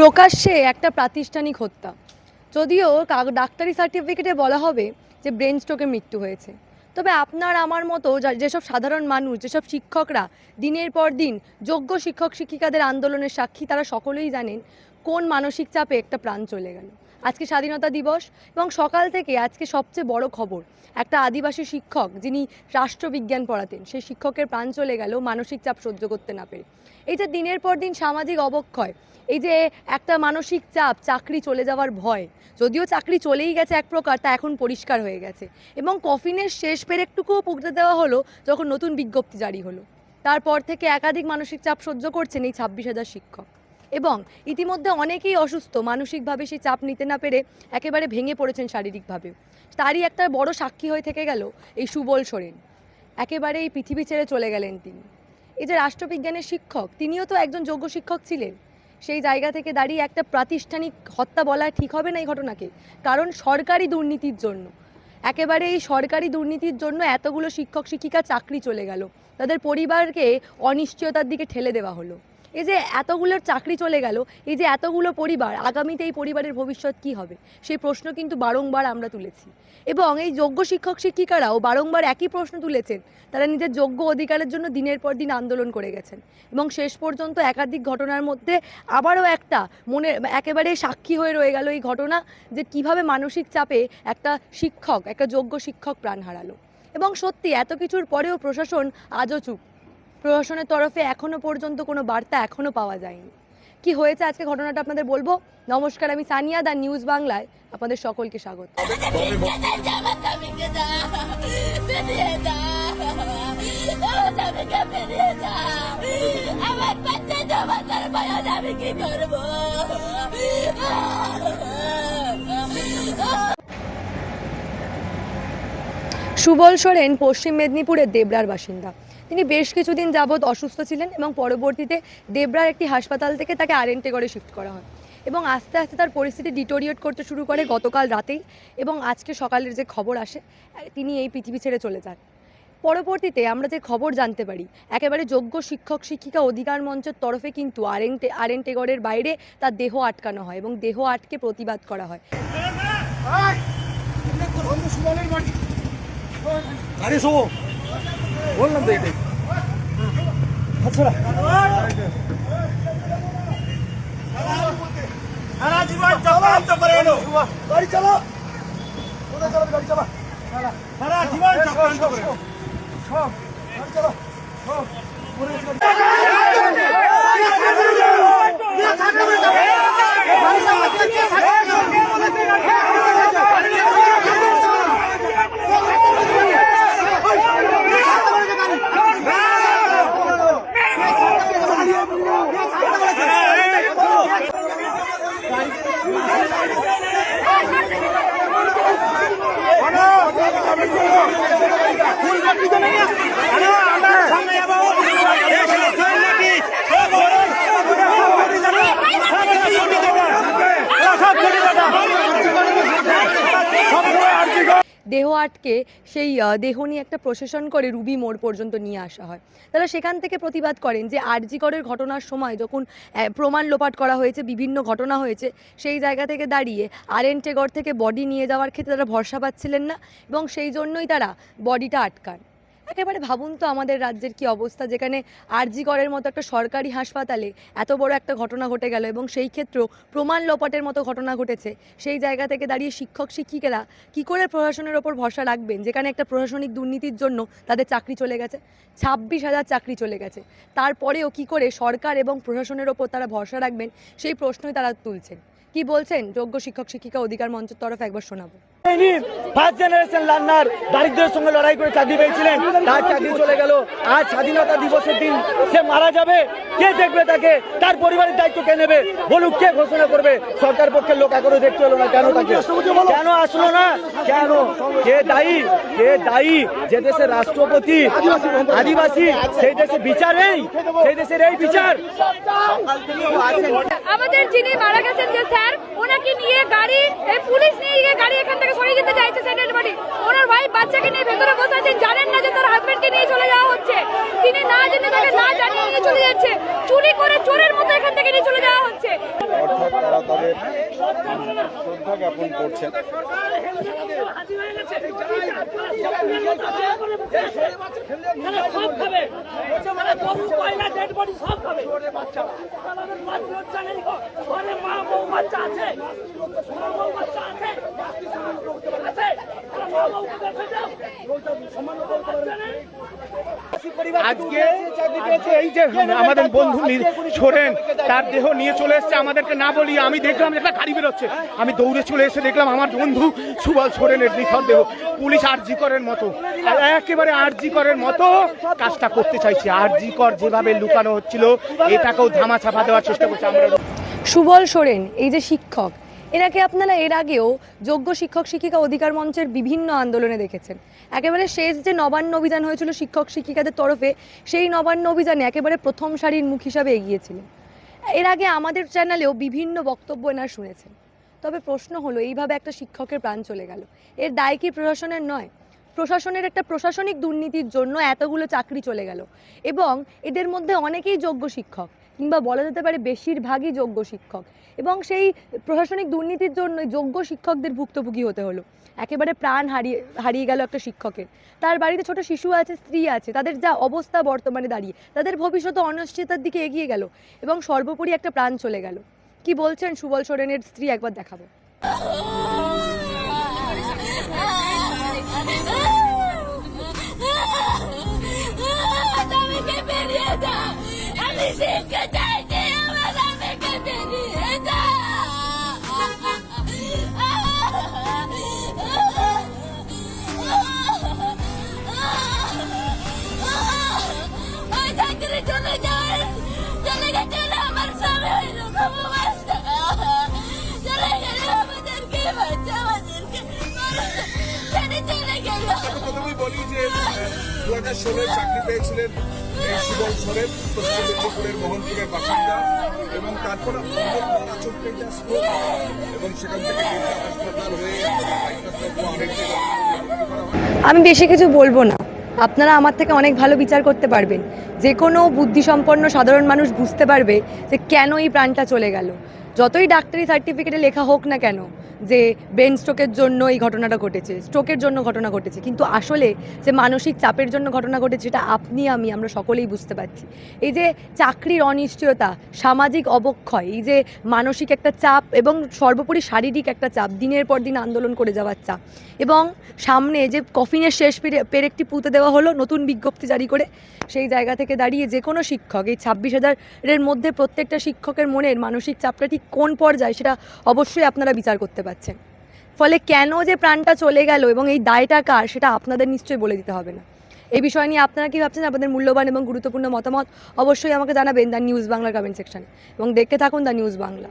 প্রকাশ্যে একটা প্রাতিষ্ঠানিক হত্যা। যদিও ডাক্তারি সার্টিফিকেটে বলা হবে যে ব্রেন স্ট্রোকে মৃত্যু হয়েছে। তবে আপনার, আমার মতো যেসব সাধারণ মানুষ, যেসব শিক্ষকরা দিনের পর দিন যোগ্য শিক্ষক শিক্ষিকাদের আন্দোলনের সাক্ষী, তারা সকলেই জানেন কোন মানসিক চাপে একটা প্রাণ চলে গেল। আজকে স্বাধীনতা দিবস এবং সকাল থেকে আজকে সবচেয়ে বড় খবর, একটা আদিবাসী শিক্ষক যিনি রাষ্ট্রবিজ্ঞান পড়াতেন, সেই শিক্ষকের প্রাণ চলে গেল মানসিক চাপ সহ্য করতে না পেরে। এই যে দিনের পর দিন সামাজিক অবক্ষয়, এই যে একটা মানসিক চাপ, চাকরি চলে যাওয়ার ভয়, যদিও চাকরি চলেই গেছে এক প্রকার, তা এখন পরিষ্কার হয়ে গেছে। এবং কফিনের শেষ পেরেকটুকুও পুকতে দেওয়া হলো যখন নতুন বিজ্ঞপ্তি জারি হলো। তারপর থেকে একাধিক মানসিক চাপ সহ্য করছেন এই ছাব্বিশ হাজার শিক্ষক। এবং ইতিমধ্যে অনেকেই অসুস্থ। মানসিকভাবে সেই চাপ নিতে না পেরে একেবারে ভেঙে পড়েছেন শারীরিকভাবে। তারই একটা বড় সাক্ষী হয়ে থেকে গেল এই সুবল সোরেন। একেবারে এই পৃথিবী ছেড়ে চলে গেলেন তিনি। এই যে রাষ্ট্রবিজ্ঞানের শিক্ষক, তিনিও তো একজন যোগ্য শিক্ষক ছিলেন। সেই জায়গা থেকে দাঁড়িয়ে একটা প্রাতিষ্ঠানিক হত্যা বলা ঠিক হবে না এই ঘটনাকে, কারণ সরকারি দুর্নীতির জন্য। একেবারে এই সরকারি দুর্নীতির জন্য এতগুলো শিক্ষক, শিক্ষিকা চাকরি চলে গেল। তাদের পরিবারকে অনিশ্চয়তার দিকে ঠেলে দেওয়া হলো। এই যে এতগুলোর চাকরি চলে গেল, এই যে এতগুলো পরিবার, আগামীতে এই পরিবারের ভবিষ্যৎ কি হবে? সেই প্রশ্ন কিন্তু বারংবার আমরা তুলেছি। এবং এই যোগ্য শিক্ষক শিক্ষিকারাও বারংবার একই প্রশ্ন তুলেছেন। তারা নিজের যোগ্য অধিকারের জন্য দিনের পর দিন আন্দোলন করে গেছেন। এবং শেষ পর্যন্ত একাধিক ঘটনার মধ্যে আবারও একটা মনে একেবারে সাক্ষী হয়ে রয়ে গেল এই ঘটনা যে কীভাবে মানসিক চাপে একটা শিক্ষক, একটা যোগ্য শিক্ষক প্রাণ হারালো। এবং সত্যি এত কিছুর পরেও প্রশাসন আজও চুপ। প্রশাসনের তরফে এখনও পর্যন্ত কোনো বার্তা এখনও পাওয়া যায়নি। কি হয়েছে আজকে ঘটনাটা আপনাদের বলব? নমস্কার, আমি সানিয়া দা নিউজ বাংলায়। আপনাদের সকলকে স্বাগত। সুবল সোরেন, পশ্চিম মেদিনীপুরের দেবরার বাসিন্দা। তিনি বেশ কিছুদিন যাবৎ অসুস্থ ছিলেন এবং পরবর্তীতে দেবরার একটি হাসপাতাল থেকে তাকে আরএনটেগড়ে শিফট করা হয় এবং আস্তে আস্তে তার পরিস্থিতি ডিটোরিয়েট করতে শুরু করে গতকাল রাতেই এবং আজকে সকালের যে খবর আসে তিনি এই পৃথিবী ছেড়ে চলে যান পরবর্তীতে আমরা যে খবর জানতে পারি একেবারে যোগ্য শিক্ষক শিক্ষিকা অধিকার মঞ্চের তরফে কিন্তু আরএন টেগরের বাইরে তার দেহ আটকানো হয় এবং দেহ আটকে প্রতিবাদ করা হয় গাড়ি বললাম তো এটাই আচ্ছা। সারা জীবন চক্রান্ত করে এলো গাড়ি চালা কোথায় চালাবে? গাড়ি চালা। সারা জীবন চক্রান্ত করে। সব গাড়ি চালা। সব পরে গেছে গাড়ি। আরে আমরা সামনে যাব এই সব নাকি সব বড় সব কোটি টাকা সব কোটি টাকা সব সময় আর্জি দেহ আটকে সেই দেহ নিয়ে একটা প্রশাসন করে রুবি মোড় পর্যন্ত নিয়ে আসা হয়। তারা সেখান থেকে প্রতিবাদ করেন যে আরজিকরের ঘটনার সময় যখন প্রমাণ লোপাট করা হয়েছে, বিভিন্ন ঘটনা হয়েছে, সেই জায়গা থেকে দাঁড়িয়ে আরএন টেগর থেকে বডি নিয়ে যাওয়ার ক্ষেত্রে তারা ভরসা পাচ্ছিলেন না এবং সেই জন্যই তারা বডিটা আটকান। একেবারে ভাবুন তো আমাদের রাজ্যের কি অবস্থা, যেখানে আরজিকরের মতো একটা সরকারি হাসপাতালে এত বড় একটা ঘটনা ঘটে গেল এবং সেই ক্ষেত্রেও প্রমাণ লোপাটের মতো ঘটনা ঘটেছে। সেই জায়গা থেকে দাঁড়িয়ে শিক্ষক, শিক্ষিকেরা কি করে প্রশাসনের ওপর ভরসা রাখবেন, যেখানে একটা প্রশাসনিক দুর্নীতির জন্য তাদের চাকরি চলে গেছে? ছাব্বিশ হাজার চাকরি চলে গেছে। তারপরেও কি করে সরকার এবং প্রশাসনের ওপর তারা ভরসা রাখবেন, সেই প্রশ্নই তারা তুলছেন। কি বলছেন? যোগ্য শিক্ষক, শিক্ষিকা অধিকার মঞ্চের তরফ একবার শোনাবো। ফার্স্ট জেনারেশন লার্নার দারিদ্রের সঙ্গে লড়াই করে চাকরি পেয়েছিলেন তার চাকরি চলে গেল। আজ স্বাধীনতা দিবসের দিন সে মারা যাবে। কে দেখবে তাকে? তার পরিবারের দায়িত্ব কে নেবে? বলুক কে ঘোষণা করবে? সরকার পক্ষের লোক এখনও দেখতে এলো না। কেন তাকে? কেন আসলো না? কেন? কে দায়ী? কে দায়ী? যে দেশের রাষ্ট্রপতি আদিবাসী সেই দেশে বিচার এই সেই দেশের এই বিচার। আমাদের যিনি মারা গেছেন যে স্যার ওনাকে নিয়ে গাড়ি পুলিশ নিয়ে গাড়ি এখান থেকে সরিয়ে চাইছে সেন্ট্রাল বাড়ি। ওনার ওয়াইফ বাচ্চাকে নিয়ে ভেতরে বসে আছেন জানেন না যে তার হাজবেন্ডকে নিয়ে চলে যাওয়া হচ্ছে। তিনি না জেনে তাকে না জানিয়ে নিয়ে চলে যাচ্ছে। চুরি করে চোরের মতো এখান থেকে নিয়ে চলে যাওয়া হচ্ছে। অর্থাৎ জীবনযাপন করছেন আজকে আজকে এই যে আমাদের বন্ধু নি- ছোড়েন তার দেহ নিয়ে চলে এসেছে, আমাদেরকে না বলি আমি দেখলাম একটা গাড়ি বেরোচ্ছে। আমি দৌড়ে চলে এসে দেখলাম আমার বন্ধু সুবল ছোড়েনের নিথর দেহ। পুলিশ আরজি করের মতো। একেবারে আরজি করের মতো কাজটা করতে চাইছে। আরজি কর যেভাবে লুকানো হচ্ছিল, এটাকেও ধামা চাপা দেওয়ার চেষ্টা করছে আমরা। সুবল সোরেন, এই যে শিক্ষক এনাকে আপনারা এর আগেও যোগ্য শিক্ষক শিক্ষিকা অধিকার মঞ্চের বিভিন্ন আন্দোলনে দেখেছেন। একেবারে শেষ যে নবান্ন অভিযান হয়েছিল শিক্ষক শিক্ষিকাদের তরফে, সেই নবান্ন অভিযানে একেবারে প্রথম সারির মুখ হিসাবে এগিয়েছিলেন। এর আগে আমাদের চ্যানেলেও বিভিন্ন বক্তব্য এনার শুনেছেন। তবে প্রশ্ন হলো, এইভাবে একটা শিক্ষকের প্রাণ চলে গেল। এর দায় কি প্রশাসনের নয়? প্রশাসনের একটা প্রশাসনিক দুর্নীতির জন্য এতগুলো চাকরি চলে গেল। এবং এদের মধ্যে অনেকেই যোগ্য শিক্ষক। কিংবা বলা যেতে পারে বেশিরভাগই যোগ্য শিক্ষক। এবং সেই প্রশাসনিক দুর্নীতির জন্য যোগ্য শিক্ষকদের ভুক্তভোগী হতে হলো। একেবারে প্রাণ হারিয়ে হারিয়ে গেল একটা শিক্ষকের। তার বাড়িতে ছোট শিশু আছে, স্ত্রী আছে, তাদের যা অবস্থা বর্তমানে দাঁড়িয়ে, তাদের ভবিষ্যৎ অনিশ্চয়তার দিকে এগিয়ে গেল এবং সর্বোপরি একটা প্রাণ চলে গেল। কি বলছেন সুবল সোরেনের স্ত্রী? একবার দেখাবো। চলে যায় চলে গেছে না আমার স্বামী হইল চলে গেল আমাদেরকে বাচ্চা আমাদেরকে চলে গেল প্রথমেই বলি যে দু হাজার ষোলোয় চাকরি পেয়েছিলেন আমি বেশি কিছু বলব না। আপনারা আমার থেকে অনেক ভালো বিচার করতে পারবেন। যে কোনো বুদ্ধিসম্পন্ন সাধারণ মানুষ বুঝতে পারবে যে কেন এই প্রাণটা চলে গেল। যতই ডাক্তারি সার্টিফিকেটে লেখা হোক না কেন, যে ব্রেন স্ট্রোকের জন্য এই ঘটনাটা ঘটেছে স্ট্রোকের জন্য ঘটনা ঘটেছে, কিন্তু আসলে যে মানসিক চাপের জন্য ঘটনা ঘটেছে, সেটা আপনি, আমি, আমরা সকলেই বুঝতে পারছি। এই যে চাকরির অনিশ্চয়তা, সামাজিক অবক্ষয়, এই যে মানসিক একটা চাপ এবং সর্বোপরি শারীরিক একটা চাপ, দিনের পর দিন আন্দোলন করে যাওয়ার চাপ এবং সামনে যে কফিনের শেষ পেরে পেরেকটি পুঁতে দেওয়া হলো, নতুন বিজ্ঞপ্তি জারি করে, সেই জায়গা থেকে দাঁড়িয়ে যে কোনো শিক্ষক, এই ছাব্বিশ হাজারের মধ্যে প্রত্যেকটা শিক্ষকের মনের মানসিক চাপটা ঠিক কোন পর্যায়ে সেটা অবশ্যই আপনারা বিচার করতে পারছেন। ফলে কেন যে প্রাণটা চলে গেল এবং এই দায়টা কার সেটা আপনাদের নিশ্চয়ই বলে দিতে হবে না। এই বিষয় নিয়ে আপনারা কী ভাবছেন? আপনাদের মূল্যবান এবং গুরুত্বপূর্ণ মতামত অবশ্যই আমাকে জানাবেন দ্য নিউজ বাংলার কমেন্ট সেকশানে। এবং দেখতে থাকুন দ্য নিউজ বাংলা।